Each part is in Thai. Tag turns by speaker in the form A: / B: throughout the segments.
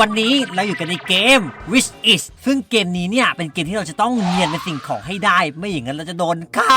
A: วันนี้เราอยู่กันในเกม Which is ซึ่งเกมนี้เนี่ย เป็นเกมที่เราจะต้องเนียนเป็นสิ่งของให้ได้ ไม่อย่างนั้นเราจะโดนฆ่า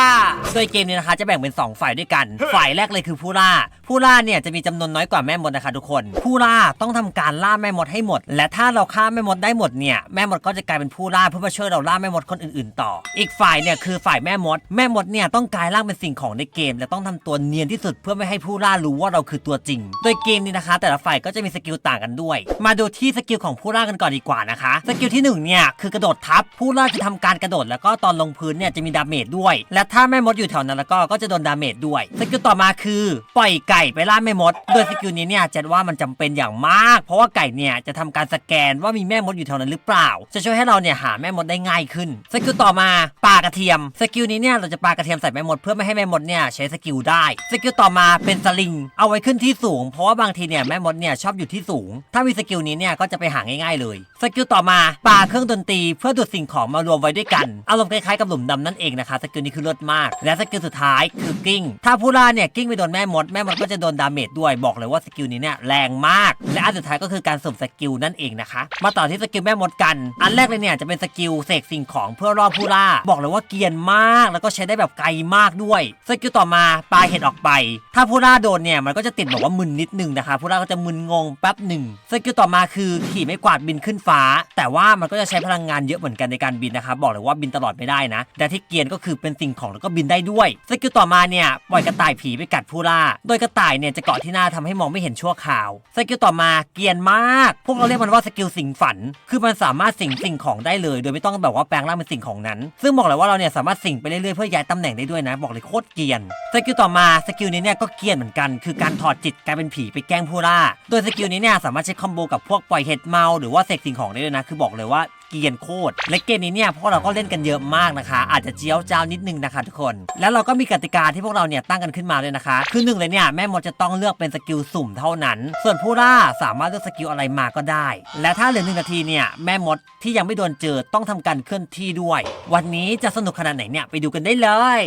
A: โดยเกมนี้นะคะจะแบ่งเป็น 2 ฝ่ายด้วยกัน ฝ่ายแรกเลยคือผู้ล่า ผู้ล่าเนี่ยจะมีจำนวนน้อยกว่าแม่มดนะคะทุกคน ผู้ล่าต้องทำการล่าแม่มดให้หมด และถ้าเราฆ่าแม่มดได้หมดเนี่ย แม่มดก็จะกลายเป็นผู้ล่าเพื่อมาช่วยเราล่าแม่มดคนอื่น ๆ ต่อ อีกฝ่ายเนี่ยคือฝ่ายแม่มด แม่มดเนี่ยต้องกลายร่างเป็นสิ่งของในเกม และต้องทำตัวเนียนที่สุดเพื่อไม่ให้ผู้ล่ารู้ว่าเราคือตัวจริง โดยเกมนี้นะคะ แต่ละฝ่ายก็จะมีสกิลต่างกันด้วย มาดูที่สกิลของผู้ล่ากันก่อนดีกว่านะคะ สกิลที่หนึ่งเนี่ยคือกระโดดทับ ผู้ล่าจะทำการกระโดด แล้วก็ตอนลงพื้นเนี่ยจะมีดาเมจด้วย และถ้าแม่มดอยู่แถวนั้นแล้วก็ก็จะโดนดาเมจด้วย สกิลต่อมาคือ ปล่อยไก่ไปล่าแม่มด โดยสกิลนี้เนี่ยเจ็ดว่ามันจำเป็นอย่างมาก เพราะว่าไก่เนี่ยจะทำการสแกนว่ามีแม่มดอยู่แถวนั้นหรือเปล่า จะช่วยให้เราเนี่ยหาแม่มดได้ง่ายขึ้น สกิลต่อมาปากระเทียม สกิลนี้เนี่ยเราจะปากระเทียมใส่แม่มดเพื่อไม่ให้แม่มดเนี่ยใช้สกิลได้ สกิลต่อมาเป็นสลิง เอาไว้ขึ้นที่สูง เพราะว่าบางทีเนี่ยแม่มดเนี่ยชอบอยู่ที่สูง ถ้ามีสกิลนี้เนี่ยก็จะไปหาง่ายๆเลยสกิลต่อมาปาเครื่องดนตรีเพื่อดูดสิ่งของมารวมไว้ด้วยกันอารมณ์คล้ายๆกับหลุมดำนั่นเองนะคะสกิลนี้คือเลิศมาก และสกิลสุดท้ายคือกิ้ง ถ้าผู้ล่าเนี่ยกิ้งไปโดนแม่มดแม่มดก็จะโดนดาเมจด้วยบอกเลยว่าสกิลนี้เนี่ยแรงมาก และอันสุดท้ายก็คือการสุ่มสกิลนั่นเองนะคะ มาต่อที่สกิลแม่มดกัน อันแรกเลยเนี่ยจะเป็นสกิลเสกสิ่งของเพื่อล่อผู้ล่า บอกเลยว่าเกียนมาก แล้วก็ใช้ได้แบบไกลมากด้วยสกิลต่อมาปาเห็ดออกไป ถ้าผู้ล่าโดนเนี่ยมันก็จะติดแบบว่ามึนนิดนึงนะคะผู้ล่าก็จะมึนงงแป๊บหนึ่งสกิลต่อมาคืือขี่ไม่กวาดบินขึ้นฟ้า แต่ว่ามันก็จะใช้พลังงานเยอะเหมือนกันในการบินนะคะบอกเลยว่าบินตลอดไม่ได้นะ แต่ที่เกียนก็คือเป็นสิ่งของแล้วก็บินได้ด้วยสกิลต่อมาเนี่ยปล่อยกระต่ายผีไปกัดผู้ล่า โดยกระต่ายเนี่ยจะเกาะที่หน้าทำให้มองไม่เห็นชั่วคราวสกิลต่อมาเกียนมาก พวกเราเรียกมันว่าสกิลสิงฝัน คือมันสามารถสิงสิ่งของได้เลย โดยไม่ต้องแบบว่าแปลงร่างเป็นสิ่งของนั้น ซึ่งบอกเลยว่าเราเนี่ยสามารถสิงไปเรื่อยๆเพื่อย้ายตำแหน่งได้ด้วยนะ บอกเลยโคตรเกียนสกิลต่อมาสกิลนี้เนี่ยก็เกียนเหมือนกัน คือการถอดจิตกลายเป็นผีไปแกล้งผู้ล่า โดยสกิลนี้เนี่ยสามารถใช้คอมโบกับพวกปล่อยเห็ดเมาหรือว่าเสกสิ่งของได้ด้วยนะ คือบอกเลยว่าเกียนโคตรและเกมนี้เนี่ยพวกเราก็เล่นกันเยอะมากนะคะ อาจจะเจียวจ้านิดนึงนะคะทุกคน แล้วเราก็มีกติกาที่พวกเราเนี่ยตั้งกันขึ้นมาเลยนะคะ คือหนึ่งเลยเนี่ยแม่มดจะต้องเลือกเป็นสกิลสุ่มเท่านั้น ส่วนผู้ล่าสามารถเลือกสกิลอะไรมาก็ได้ และถ้าเหลือหนึ่งนาทีเนี่ยแม่มดที่ยังไม่โดนเจอต้องทำการเคลื่อนที่ด้วย วันนี้จะสนุกขนาดไหนเนี่ยไปดูกันได้เลย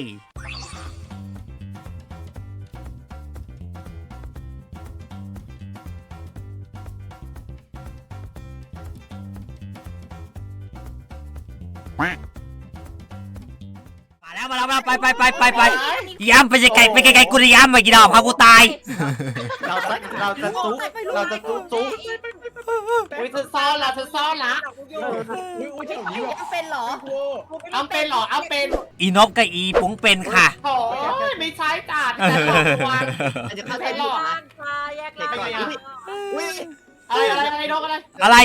A: มาแล้วมาแล้วมาแล้วไปไปไปไปไปย้ำไปไกลไปไกลๆกูจะย้ำไปกี่ดอกพากูตาย
B: เราจะเราจะตุ๊กเราจะตุ๊กตุ๊กอุ้ยเธอซ่อนละเธอซ่อนละ
C: เป็นเหรอ
B: เอาเป็นเหรอเอาเป็น
A: อีนบกับอีปุ้งเป็นค่ะ
B: โอ้ยไม่ใช่จ้าแต่หลอกตัว
D: จะเข้าใจ
B: ไม่หล
D: ผิด
B: อก
D: นะ
C: ปลาแยกล่าง
B: ไม่ไง
D: อุ้ย
B: อะไรอะไรอะไรนกอะไร
A: อะไร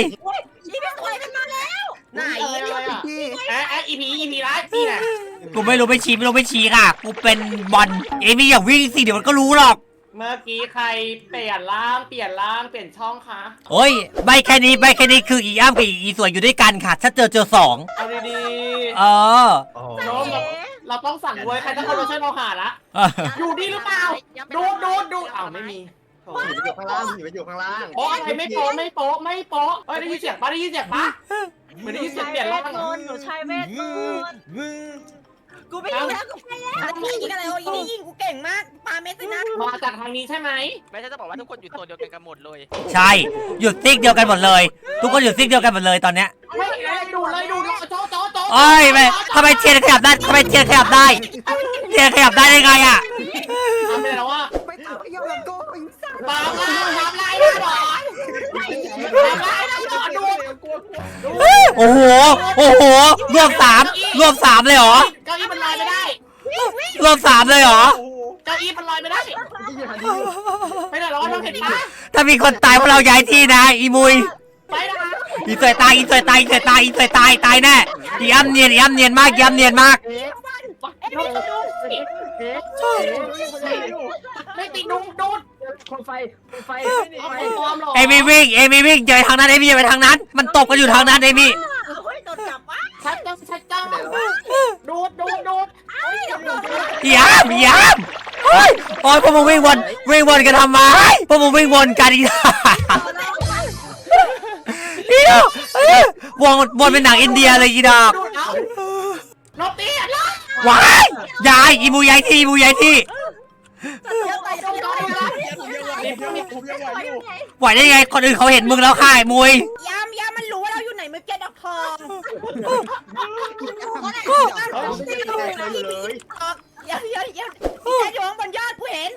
C: นี่พี่สวยกันมาแล้ว
D: ไหน
B: อะไรอะไรอะ
D: พี่
B: แอะแอะอีพีอีพีร้ายนี่แหละ
A: กูไม่รู้ไม่ชี้ไม่รู้ไม่ชี้ค่ะ กูเป็นบอลเอมี่อย่าวิ่งสิเดี๋ยวมันก็รู้หรอก
B: เมื่อกี้ใครเปลี่ยนร่างเปลี่ยนร่างเปลี่ยนช่องคะ
A: โอ้ยใบแค่นี้ใบแค่นี้คืออีอ้ำกับอีสวยอยู่ด้วยกันค่ะ ถ้าเจอเจอสอง
B: เอาดี
A: เออ
D: โอ้
B: ๆโน้มเราเราต้องสั่งด้วยใครต้องคนมาช่วยเราหาละอยู่ดีหรือเปล่า ดูดดูดดูดอ้าวไม่มีโถ่
D: ผีไปอยู่ข้างล่างผีไปอยู่ข้างล่าง
B: โป๊ะอะไรไม่โป๊ะไม่โป๊ะไม่โป๊ะเฮ้ยได้ยินเสียงปะได้ยินเสียงปะ เหมือนได้ยินเสียงเปลี่ยนร่าง
C: มนต์หนูใช้เวทมนต์กูไม่ยิงแล้วกูไปแล้วนี่ยิงอะไรโอ้ยนี่ยิงกูเก่งมากปาเม็ดเลยนะ
B: มาจากทางนี้ใช่ไหม
E: ไม่ใช่จะบอกว่าทุกคนอยู่ตัวเดียวกันกันหมดเลย
A: ใช่หยุดซิกเดียวกันหมดเลย ทุกคนหยุดซิกเดียวกันหมดเลยตอนเนี้ย
B: ไม่เลยดูเลยดูเลยโจ๊ะโจ๊ะโจ๊ะ
A: เอ้ยไม่ทำไมเทียนขยับได้ทำไมเทียนขยับได้เทียนขยับได้ได้ไงอะ
B: ทำไปแล้วว่า
D: ไปตามไปยอมโก้ไปสั่ง
B: บางลายทำลาย
A: โอ้โห โอ้โห รวมสามรวมสามเลยเหรอ
B: เก้าอี้มันลอยไม่ได้
A: รวมสามเลยเหรอ
B: เก้าอี้มันลอยไม่ได้ไม่ได้หรอเราเห็นปะ
A: ถ้ามีคนตายพวกเราย้ายที่นะ อีมุย
B: ไปนะคะ
A: อีสวยตาย อีสวยตาย อีสวยตาย อีสวยตาย ตายแน่ อีอ้ำเนียน อีอ้ำเนียนมาก อีอ้ำเนียนมาก
B: ไม่ติดดูดูด
D: คนไฟคนไฟ
B: เอาไปปลอมหรอ
A: เอมี่วิ่ง เอมี่วิ่งเจอทางนั้น เอมี่อย่าไปทางนั้น มันตกกันอยู่ทางนั้น เอมี่
C: จับ
A: อีอ้ำอีอ้ำเฮ้ยโอ้ยพวกมึงวิ่งวนวิ่งวนกันทำไมพวกมึงวิ่งวนกันอีเดียววนวนเป็นหนังอินเดียเลยอีดอก
B: ดูดเอานกตีอะ
A: ว้ายยายอีมูยายที่อีมูยายที่
C: เยอะไปเยอะไป
A: ไหวได้ไงคนอื่นเขาเห็นมึงแล้วค่ะไอ้มุย
C: ยอง
B: เฮ้ยไม่ได้แตกเลยอยู่ เลย
C: อย่าอย่าอย่าแกอยู่ข้างบนยอดกูเห็น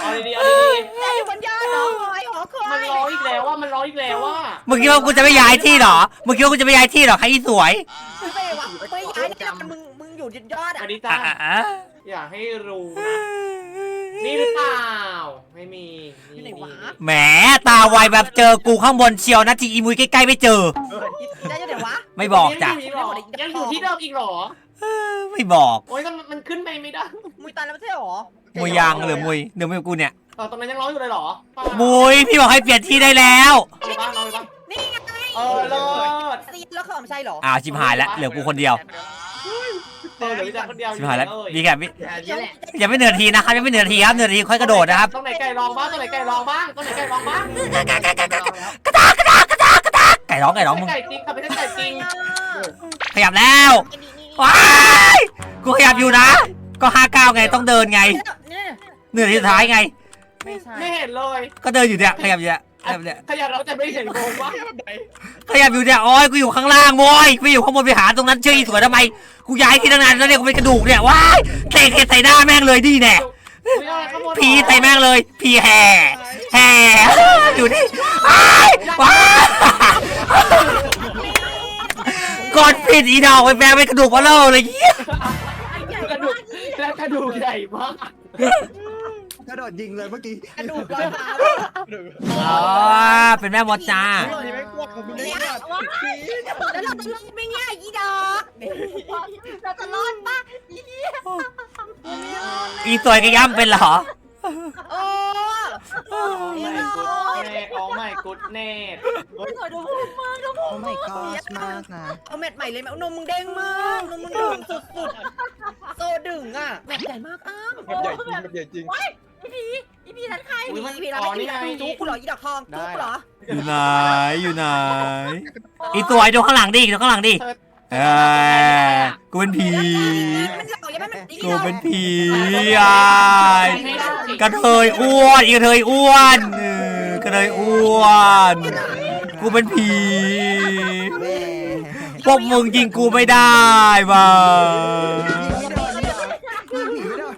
B: เอาดีๆเอาดี
C: แกอยู่บนยอดเหรอไอ้หอคอ
B: ๆ มัน
C: ย
B: ร้องอีกแล้วว่ามันร้องอีกแล้วว่า
A: มึงคิดว่ากูจะไม่ย้ายที่เหรอ มึงคิดว่ากูจะไม่ย้ายที่เหรอใครที่สวย
C: ไม่วะไม่ย้ายเนี่ยมึงมึงอยู่ยอด
B: อั
C: อะ
B: นนี้จ้า
A: อะอะอะ
B: อย่าให้รู้นะนี่หรือเปล่า ไม่มี
C: อยู่ไหนวะ
A: แหมตาไวแบบเจอกูข้างบนเชียวนะทีอีมุยใกล้ๆไม่เจอ
C: ได้ยังไงวะ
A: ไม่บอกจ้ะ
B: ยังอยู่เหรอยังอยู่ที่เดิมอีกเหรอ
A: เออไม่บอก
B: โอ้ยมันมันขึ้นไปไม่ได้
C: มุยตายแล้วไม่ใช่หรอ
A: มวยยางหรือมวยเดี๋ยวมวยกูเนี่ย
B: เออตรงนั้นยังร้องอยู่เลยเหรอ
A: มวยพี่บอกให้เปลี่ยนที่ได้แล้ว
B: เอาบ้างเอาบ้าง
C: นี่ไง
B: เออเลิศ
C: ซีแล้วเขาไม่ใช่หรอ
A: อ่าชิบหายแล้วเหลือกูคนเดียว
B: เออเหลือพี่แจ๊คคนเดียว
A: ชิบหายแล้ว
B: เอ้ย
A: มีแค่พี่
D: อันนี้แหละ
A: ยังไม่เหนือทีนะครับยังไม่เหนือทีครับเหนือทีค่อยกระโดดนะครับ
B: ตรงไหนไก่ลองบ้างตรงไหนไก่ลองบ้างตรงไหนไก่ลองบ้าง
A: ไก่ร้องไก่ร้องมึง
B: ไก่จริงค่ะไม่ใช่ไก่จริง
A: ขยับแล้ว ว้ายกูขยับอยู่นะ ก็ห้าเก้าไงต้องเดินไง
C: เนี่ย
A: เหนือทีสุดท้ายไง
C: ไม่ใช่
B: ไม่เห็นเลย
A: ก็เดินอยู่เนี่ยขยับอยู่เนี่ยขยับเนี่ย
B: ขยันเราจะไม่เห็นโกงวะ
A: ขยับอยู่เนี่ยโอ้ยกูอยู่ข้างล่างโว้ยกูอยู่ข้างบนไปหาตรงนั้นเชื่ออีสวยทำไมกูย้ายที่ตั้งนานแล้วเนี่ยกูเป็นกระดูกเนี่ยว้ายเตะเตะใส่หน้าแม่งเลยดีแน่
B: อุ๊ยอะไรข้างบนเหรอ
A: พีใส่แม่งเลยพีแห่แห่อยู่นี่ว้ายว้าย กดผิดอีดอกไปแปลเป็นกระดูกวะเล่าเลยเหี้ย
B: กระดูกแล้วกระดูกใหญ่มาก
D: กระโดดยิงเลยเมื่อกี้
C: กระดูกก้อนขา
A: อ๋อเป็นแม่มดจ้า
D: นี่ไม่กลัวของมึงเลย
C: แล้วเราจะรอดไหมเนี่ยอีดอกเราจะรอดปะ
A: อีสวยกระย่ำเป็นเหรอ
C: โอ้
B: โอ้ไม่ กุดเน่โอ้ไม่กุดเน่
C: สวยดูพูดมากดูพู
D: โอ้
C: ด
D: ไม่กอสมากนะ
C: เอาแมทใหม่เลยแมทนมมึงเด้งมากนมมึงดึงสุดๆโซดึงอะแมทใหญ่มากอ้าม
D: แบบใหญ่จริงแบบใหญ่จริง
C: อีพีอีพีนั้นใคร
B: อุ๊ยมัน
C: อีพีนั้น
B: อ๋อ
C: ไม่
B: นี่
C: ใช่
B: ไง
C: จุ๊กเหรออีดอกทองจุ๊กเหรอ
A: อยู่ไหนอยู่ไหนอีสวยดูข้างหลังดิดูข้างหลังดิเออกูเป็นผี
C: มันหลอกยังไม่มัน
A: กูเป็นผีอายกระเทยอ้วนอีกระเทยอ้วนเออก ระเทยอ้วน กูเป็นผี
D: แม่
A: พวกมึงยิงกูไม่ได้บ้า
D: ยิงไม่โดนเนี่ยยิงไม่โดน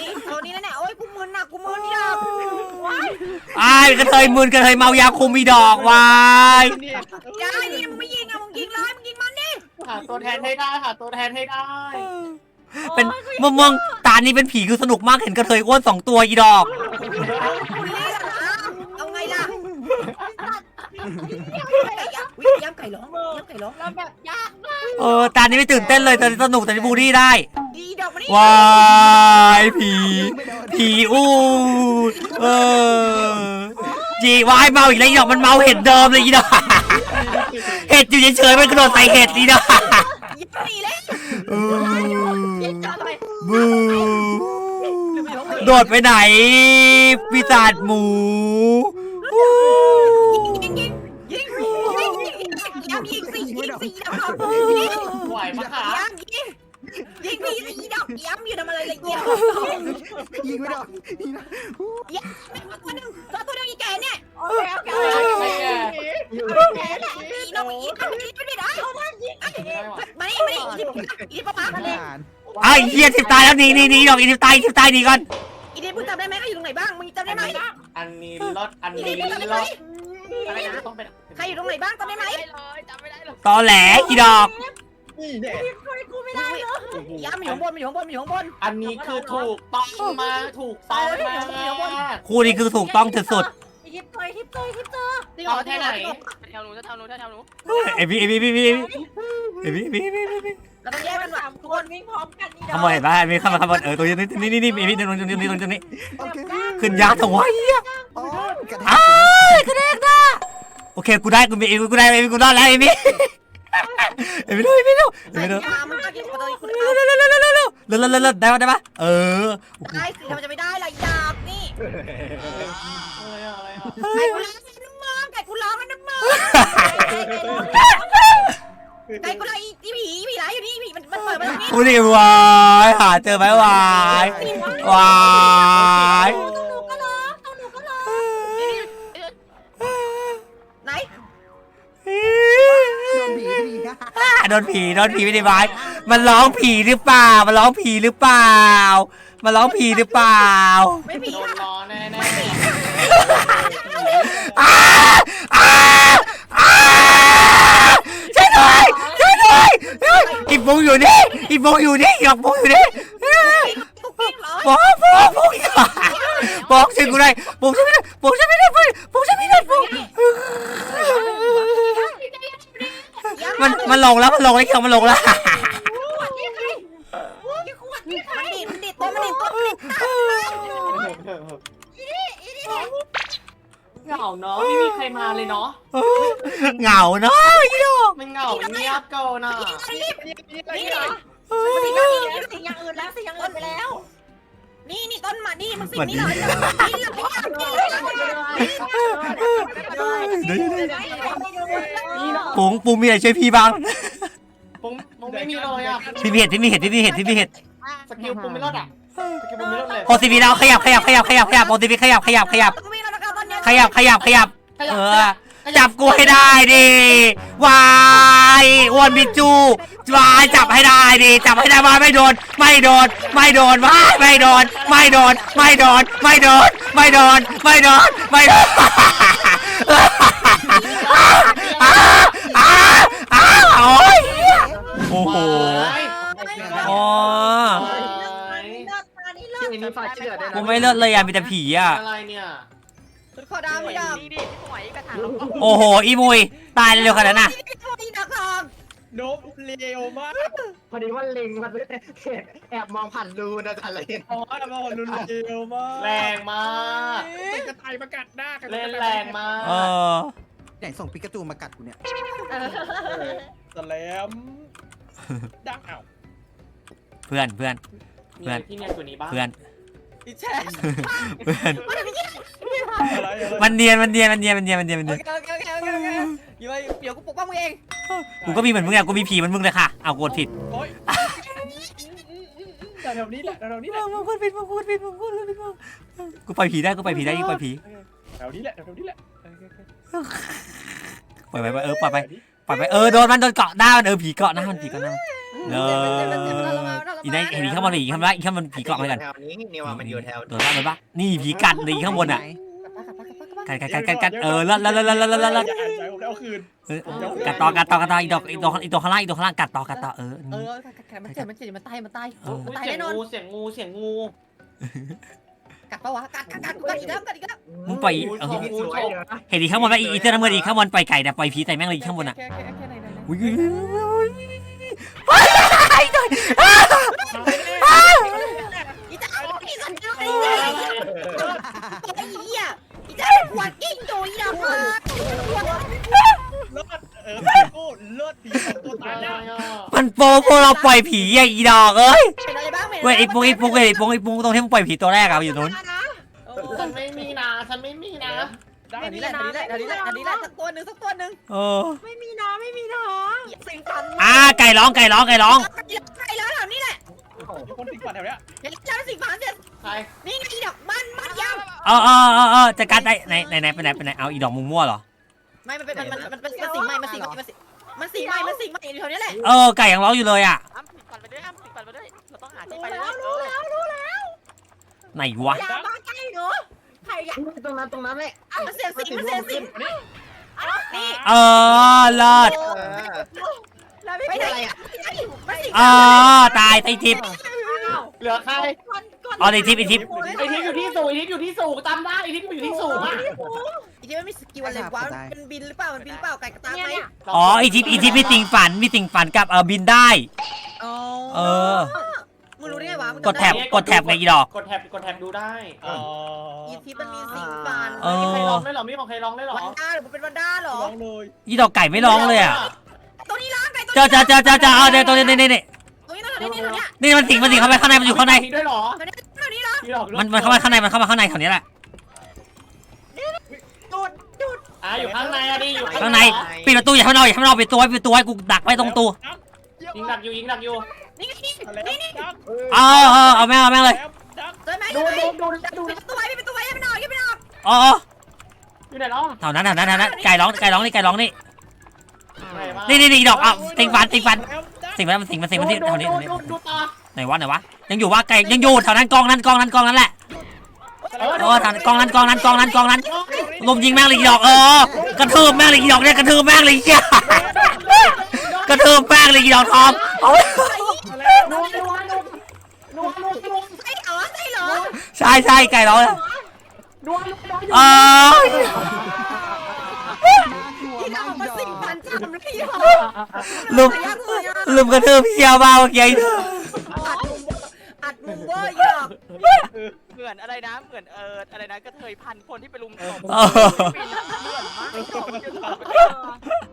C: นี่เอานี่แน่ๆโอ้ยกูมึนอะกูมึนอีดอกว้าย
A: อายกระเทยมึนกระเทยเมายาคุมมีดอกวาย
C: ยายนี่มึงไม่ยิงอะมึงยิงเลยมึงยิงมันดิ
B: หาตัวแทนให้ได้หาตัวแทนให้ได้
A: เป็นมึงมึงตานี้เป็นผีคือสนุกมากเห็นกระเทยอ้วนสองตัวอีดอก
C: คุณนี่ล่ะเอาไงล่ะ ย่ำไก่ร้องย่ำไก่ร้องแบบยาก
A: เออตานี้ไม่ตื่นเต้นเลยแต่สนุกแต่บูรี่ได้
C: ดีดอกมันนี่
A: วายผี
D: ยิงไม่โดน
A: ผีอู้เออจีวายเมาอีกแล้วอีดอกมันเมาเห็ดเดิมเลยอีดอกเห็ดอยู่เฉยๆมันกระโดดใส่เห็ดอีดอก
C: ยิงหนีเลย
A: เออ
C: จอดทำไม
A: บูโดดไปไหนปีศาจหมู
C: สิยิงสิดอกยิง
B: ไหวปะคะ
C: ย้ำยิงยิงพี่สิดอกย้ำอยู่ทำอะไรเลยเกี่ยว
D: ยิงไม่โดน
C: ย้ำตัวหนึ่งตัวตัวหนึ่งอีแกเนี่ยโอเคโอเค
B: ไม่แก่
C: อีน้องอีน้องอีไม่ได้มานี่มานี่อีอีป๊าป๊า
D: ทหาร
A: ไอ้เหี้ยทิบตายแล้วหนีหนีหนีดอกอีทิบตายอีทิบตายหนีก่อน
C: อีนี่มึงจำได้ไหมเขาอยู่ตรงไหนบ้างมึงจำได้ไหม
B: อันนี้รถอัน
C: อี
B: นี้
C: นี่จำได้ไห
B: ร
C: ม
B: ถอะไรนะต้องเป็น
C: ใครอยู่ตรงไหนบ้างจำได้ไหม
A: ตอแหลอีดอก
D: นี่แน่
C: กูไม่ได้เลยย้ำอยู่ข้างบนอยู่ข้างบนอยู่ข้างบน
B: อันนี้คือถูกต้องมากถูกต้องมาก
A: คู่นี้คือถูกต้องสุด
C: ฮิปเตอร์ฮิปเตอร์ฮิปเตอร์
B: เอาแค่ไหน
E: แถวหนูจะแถวหนูจะแถวหนู
A: ๆเอยพี่เอยพี่พี่พี่เอยพี่พี่พี่พี่พี่
C: เราต้องแยกกันว่ะทุกคนวิ่งพร้อมกันนี่
A: ขโมยเห็นปะมีข้ามมาข้ามมาเออตัวนี้นี่นี่นี่เอยพี่ตรงนี้ตรงนี้ตรงนี้
D: โอเค
A: ขึ้นยากจังวะเหี้ย
D: โอ้กระแท
A: อ้ายกระแดกนะ โอเคกูได้กูมีกูได้เอยกูรอดแล้วเอยพี่เอยพี่ดูเอยพี่ดูเอย
C: ใส่
A: พี่ดู
C: ยามันก็กินปกติคุณ
A: เร็วเร็วเร็วเร็วเร็วเร็วเร็วเร็วเร็วเร็วได้ปะได้ปะเออ
C: ได้สิทำไมจะไม่ได้ล่ะยาบนี่ไก่กูร้องไก่กูร้องน้ำมันไก่กูร้องอีผีผีร้ายอยู่นี่ผีมันมันเปิดมาตรงนี้
A: กูนี่วายหาเจอไหมวายวาย โดนผีโดนผีไม่ได้ไม้มันร้องผีหรือเปล่า มันร้องผีหรือเปล่า มันร้องผีหรือเปล่า
C: ไม่ผี
B: โดน
C: ค่ะ
B: ล้อแน่แน่
A: อ้าอ้าอ้าช่วยหน่อยช่วยหน่อยอีปุงอยู่นี่อีปุงอยู่นี่หยอกปุงอยู่นี่
C: ตุ๊กปิ๊กเหรอ
A: ปุงปุงปุงปุงช่วยกูหน่อยปุงช่วยไม่ได้ปุงช่วยไม่ได้ปุงปุงช่วยไม่ได้ปุง มันมันลงแล้วมันลงแล้วเขียวมันลงแล้ว
C: นี่นี่ต้นมา
B: นี่มัน
C: สิ่งนี้เหรอนี่เหรอนี่เหรอนี่เหรอ
A: ปุงปุงมีอะไรช่วยพี่บ้าง
B: ปุ้งปุ้งไม่มีเลยอะ
A: พี่มีเห็ดพี่มีเห็ดพี่มีเห็ดพี่มีเห็ด
B: สกิลปุ้งไม่รอดอะสกิลปุ้งไม่รอดเลย
A: โพสิบีแล้วขยับขยับขยับขยับขยับโพสิบีขยับขยับขยับ
C: วิ่งแล้วนะครับตอนนี้
A: ขยับขยับขยับ เออ จับกูให้ได้ดิวายอ้วนบิจู วายจับให้ได้ดิจับให้ได้ว่าไม่โดน ไม่โดน ไม่โดนว้ายไม่โดน ไม่โดน ไม่โดน ไม่โดน ไม่โดน ไม่โดน ไม่โดนอ้าวอ้าวอ้าวโอ้ยโอ้โหอ๋อ
D: ทีนี้ฝ่ายที่เหลือได้
A: กูไม่เลิศเลยอะมีแต่ผีอะ
B: อะไรเนี่ย
C: ชุดขอดำไม่ดำ
E: นี่ดิพี่หอยกระถางเรา
A: โอ้โห อีมุย ตายเร็วขนาดนั้นน่ะ
C: นี่นักทอง
F: นบเร็วมาก
D: พอดีว่าลิงมันแอบมองผ่านรูนะจ๊ะเลย
F: อ๋อแต่มาคนรุนเร็วมาก
B: แรงมาก
F: เป็นกระต่ายประกัดหน้ากัน
B: เล่นแรงมาก
A: เออ
D: ไหนส่งปิกาจูมากัดกูเนี่ย
F: สแลมดังเอ้า
A: เพื่อนเพื่อน
B: มีอะไรที่เนียนกว่านี้บ้าง
A: เพื่อน
F: อีแช่
A: เพื่อน
F: อะไรอะไร
A: มันเนียนมันเนียนมันเนียนมันเนียนมันเนียนมัน
C: โอ
A: เนียน
C: เคโอเคโอเคโอเคโอเคเดี๋ยวเดี๋ยวกูปกป้องมึงเอง
A: กูก็มีเหมือนมึงอะกูมีผีเหมือนมึงเลยค่ะเอากดผิด
F: โอ๊ยแต่แถวนี้แหละแถวนี้แหละ
A: มึงกดผิดมึงกดผิดมึงกดผิดกูปล่อยผีได้กูปล่อยผีได้ยิ่งปล่อยผี
F: แถวนี้แหละแถวนี้แหละ
A: ปล่อยไปเออปล่อยไปป ล่อยไปเออโดนมันโดนเกาะหน้ามันเออผีเกาะหน้ามันผีเกาะหน้ามันเอออีนั่นอีนี่ข้างบนอีกข้างบนอีกข้างบนผีเกาะเหมือนกัน
G: แถวนี้นิวมันอยู่แถว
A: โดนปะโดนปะนี่ผีกัดเลยข้างบนอะกัดกัดกัดกัดกัดเออแล้วแล้วแล้วแล้วแล้วแล้วแล้ว
F: อย่าอ่านใจผมแล้วคืน
A: เออกัดต่อกัดต่อกัดต่ออีดอกอีดอกอีดอกข้างล่างอีดอกข้างล่างกัดต่อกัดต่อเออ
C: เออมันเจ็บมันเจ็บมันตายมันตาย
A: เออ
C: มันตาย
B: เสีย
C: แน่
B: ง
C: นอน
B: งูเสียงงูเสียงงู
C: กัดปะวะกัดกัดกัดกัดอีกแล้วกัดอีกแล้ว
A: มึงปล่อยเออ
G: สวยเดี๋ยวนะ
A: เห็นอีกข้างบนไหมอีอีเตอร์น้ำเงินอีกข้างบนปล่อยไก่แต่ปล่อยผีใส่แม่งเลยอีกข้างบนอะ
C: โอเคโอเคโอเคไหนไหนไหน
A: อุ้ย
C: อีจ้าอีสันเจ้าไอ้ไอ้เหี้ยอีจ้าหัวกิ้งโดยดำมา
F: เลิศเออโอ้เลิศดีสองตัวตายแล้ว
A: มันโปพวกเราปล่อยผีอะอีดอกเอ้ย
C: เป็นอะไรบ้าง
A: เว้ยไอ้ปุ้งไอ้ปุ้งเว้ยไอ้ปุ้งไอ้ปุ้งตรงที่มึงปล่อยผีตัวแรกอะอยู่นู้น
B: ฉันไม่มีนะฉันไม่มีนะ
F: ได้
C: อันนี้แหละอันนี้แหละอันนี้แหละอันนี้แหละสักตัวหนึ่งสักตัวหนึ่ง
A: เออ
C: ไม่มีนะไม่มีนะสิงคัน
A: อ่าไก่ร้องไก่ร้องไก่ร้อง
C: ใครแล้วแถวนี้แหละ
F: มีคนติดกว่าแถวเนี้ย
C: เห็นเจ้าสิงคันเสร็จ
B: ใคร
C: นี่ไงดอกมันมันยาว
A: เออเออเออเออจัดการได้ไหนไหนไหนไปไหนไปไหนเอาอีดอกมุงมั่วเหรอ
C: ไม่มันเป็นมันมันมันมันสิงใหม่มันสิงใหม่มันสิงใหม่มันสิงใหม่อยู่แถวนี้แหละ
A: เออไก่ยังร้องอยู่เลยอะ
E: อ้ำติดปันไปด้วยอ้ำติดปันไปด้วยเราต้องหาที่
C: รู้
E: ไป
C: แล้ว
E: เรื่อย
C: รู้แล้วรู้แล้ว
A: ไหนวะ
C: อย่ามาใกล้หนูใครอยาก
D: ตรงนั้นตรงนั้นแหละ
C: มันเสียสิงมันเสียสิงนี่
A: เออเลิศ
G: เออ
C: แล้วไม่ได้อะมันสิง
A: เออตายไอทิพย์
B: เหลือใคร
A: อ๋อไอทิพย์ไอทิพย์
B: ไอทิพย์อยู่ที่สูงไอทิพย์อยู่ที่สูงจำได้ไอทิพย์อยู่ที่สูงอะ
C: อีที่มันมีสกิลอะไรวะมันบินหรือเปล่า มันบินเปล่าไก่กระตาไหม
A: อ๋อไอทิพย์ไอทิพย์มีสิ่งฝันมีสิ่งฝันกับเออบินได้เออ
C: มึงรู้ได้ไงวะ
A: กดแท็บกดแท็บไงอีดอก
B: กดแท็บกดแท็บดูได้
F: อ๋อ
C: อีที่มันมีสิ่งฝัน
A: เออ
B: มีใครร้องได้หรอมีของใครร้องได้หรอ
C: วันด้าหรือเป็นวันด้าหรอ
F: ลองเลย
A: อีดอกไก่ไม่ร้องเลยอะ
C: ตัวนี้ร้องไก่ตัว
A: เจอเจอเจอเจอเจอเอาเดี๋ยวตัวนี้นี่นี่นี่
C: ตัวนี้ตัวนี้ตัวนี้
A: นี่มันสิงมันสิงเข้าไปข้างในมันอยู่ข้างใน
B: มีด้วยหรอ
C: ตัวนี้ตัวนี้ร้อง
B: มีหรอ
A: มันมันเข้ามาข้างในมันเข้ามาข้างในแถวนี้แหละ
B: อะอยู่ข้างในอะดิอยู่
A: ข้างในปิดประตูอย่าให้มันออกอย่าให้มันออกปิดตัวไว้ปิดตัวไว้กูดักไว้ตรงประตู
B: ยิงดักอยู่ยิงดักอยู่
C: นี่นี่
F: อะไร
C: นี่นี่
F: ดัก
A: เอาเอาเอาเอาแม่งเอาแม่งเลย
F: ดัก
C: ตัวไหม
B: ดู
C: ตัวไหม
B: ดูดูดู
C: เป็นตัวไว้เป็นตัวไว้ไม่นอนไม่นอน
A: อ๋ออ๋อ
B: อยู่ไหนร้อง
A: แถวนั้นแถวนั้นแถวนั้นไก่ร้องไก่ร้องนี่ไก่ร้องนี่
B: ไหน
A: นี่นี่นี่ดอกอะสิงฟันสิงฟัน
F: แอมจ้ะ
A: สิงมันมันสิงมันสิงมันที่
B: ดู
A: แถวนี้
B: ดู
A: แถวนี้
B: ดูดูต่อ
A: ไหนวะไหนวะยังอยู่วะไก่ยังอยู่แถวนั้นกองนั้นกองนั้นกองนั้นแหละ เออแถวนั้นกองนั้นกองนั้นกองนั้นกองนั้นลุมยิงแม่งเลยอีดอกเออกระทืบแม่งเลยอีดอกเนี่ยกระทืบแม่งเลยเหี้ยกระทืบแม่งเลยอีดอกทอมเอาไว้
B: นัวนัวนัวนัวนัวนัว
C: ใช่เหรอใช่เหรอ
A: ใช่ใช่ไก่ร้องเลย
B: นัวนัวนัว
A: เออ
C: ที่เรามาสิ่งพันจำเลยที่หอ
A: ลุม
C: ยากเลยอะ
A: ลุมกระทืบเพียวเบาเกียร์
C: อัดมุมเวอร์หยอก
E: เห มือนอะไรนะเหมือนเอออะไรนะกระเทยพันคนที่ไปลุมตบ
A: เออ
E: เหมือนมาก